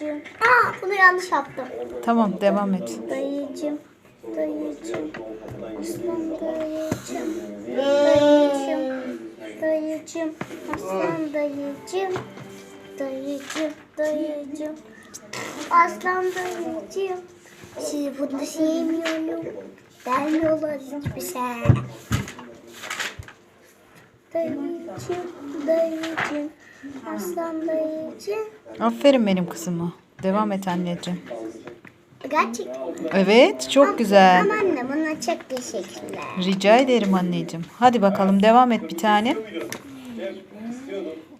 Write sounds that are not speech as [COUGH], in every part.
Dayıcım. Aa bunu yanlış yaptım. Tamam devam et. Dayıcım. Dayıcım. Aslan dayıcım. Dayıcım. Dayıcım. Aslan dayıcım. Dayıcım. Dayıcım. Aslan dayıcım. Sizi bunu sevmiyorum. Vermiyorlar hiçbir şey. Dayıcım. Dayıcım. Aslan dayıcım. Aferin benim kızıma. Devam et anneciğim. Gerçekten. Evet çok güzel. Ama anne buna çok teşekkürler. Rica ederim anneciğim. Hadi bakalım devam et bir tane.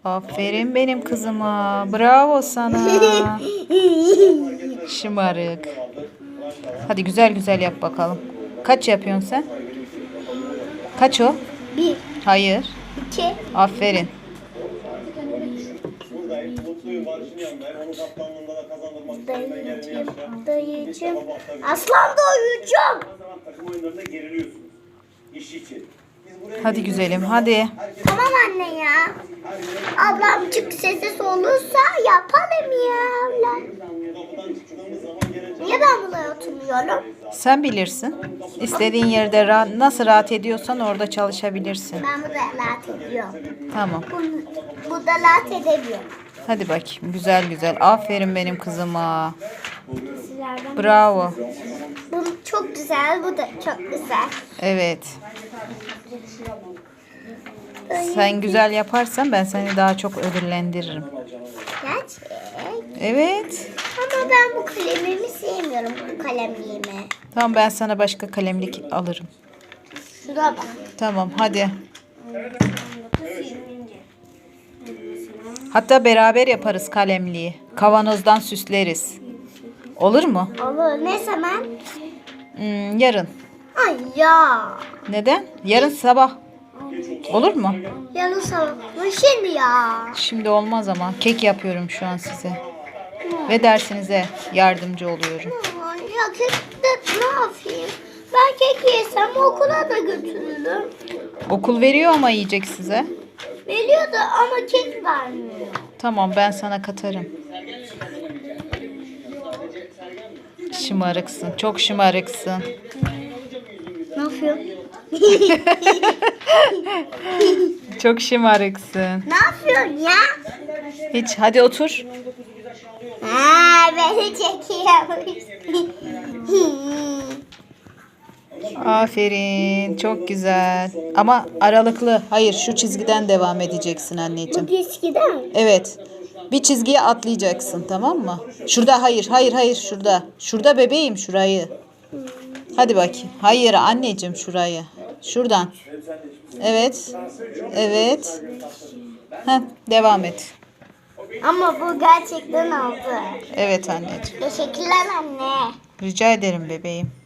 Aferin benim kızıma. Bravo sana. [LAUGHS] Şımarık. Hadi güzel güzel yap bakalım. Kaç yapıyorsun sen? Kaç o? Bir, Hayır. İki, Aferin. Dayıcım, dayıcım. Aslan dayıcım. Hadi güzelim hadi. Tamam anne ya. Ablamcık sessiz olursa yapalım ya. Ulan. Niye ben buraya oturmuyorum? Sen bilirsin. İstediğin yerde rahat, nasıl rahat ediyorsan orada çalışabilirsin. Ben burada rahat ediyorum. Tamam. Bunu, burada rahat edemiyorum. Hadi bakayım. Güzel güzel. Aferin benim kızıma. Bravo. Bu çok güzel, bu da çok güzel. Evet. Sen güzel yaparsan ben seni daha çok ödüllendiririm. Gerçek. Evet. Ama ben bu kalemimi sevmiyorum, bu kalemliğimi. Tamam ben sana başka kalemlik alırım. Şuna bak. Tamam hadi. Hatta beraber yaparız kalemliği. Kavanozdan süsleriz. Olur mu? Olur. Ne zaman? Hmm, yarın. Ay ya. Neden? Yarın sabah. Olur mu? Yarın sabah. Şimdi ya. Şimdi olmaz ama kek yapıyorum şu an size. Ve dersinize yardımcı oluyorum. Ya kek de ne yapayım? Ben kek yesem okula da götürürüm. Okul veriyor ama yiyecek size. Veriyor da ama kek vermiyor. Tamam ben sana katarım. Şımarıksın. Çok şımarıksın. Ne yapıyorsun? [LAUGHS] Çok şımarıksın. Ne yapıyorsun ya? Hiç hadi otur. Ha, beni çekiyormuş. Aferin. Çok güzel. Ama aralıklı. Hayır şu çizgiden devam edeceksin anneciğim. Bu eskiden. Evet. Bir çizgiye atlayacaksın tamam mı? Şurada hayır hayır hayır şurada. Şurada bebeğim şurayı. Hadi bakayım. Hayır anneciğim şurayı. Şuradan. Evet. Evet. Heh, devam et. Ama bu gerçekten oldu. Evet anneciğim. Teşekkürler anne. Rica ederim bebeğim.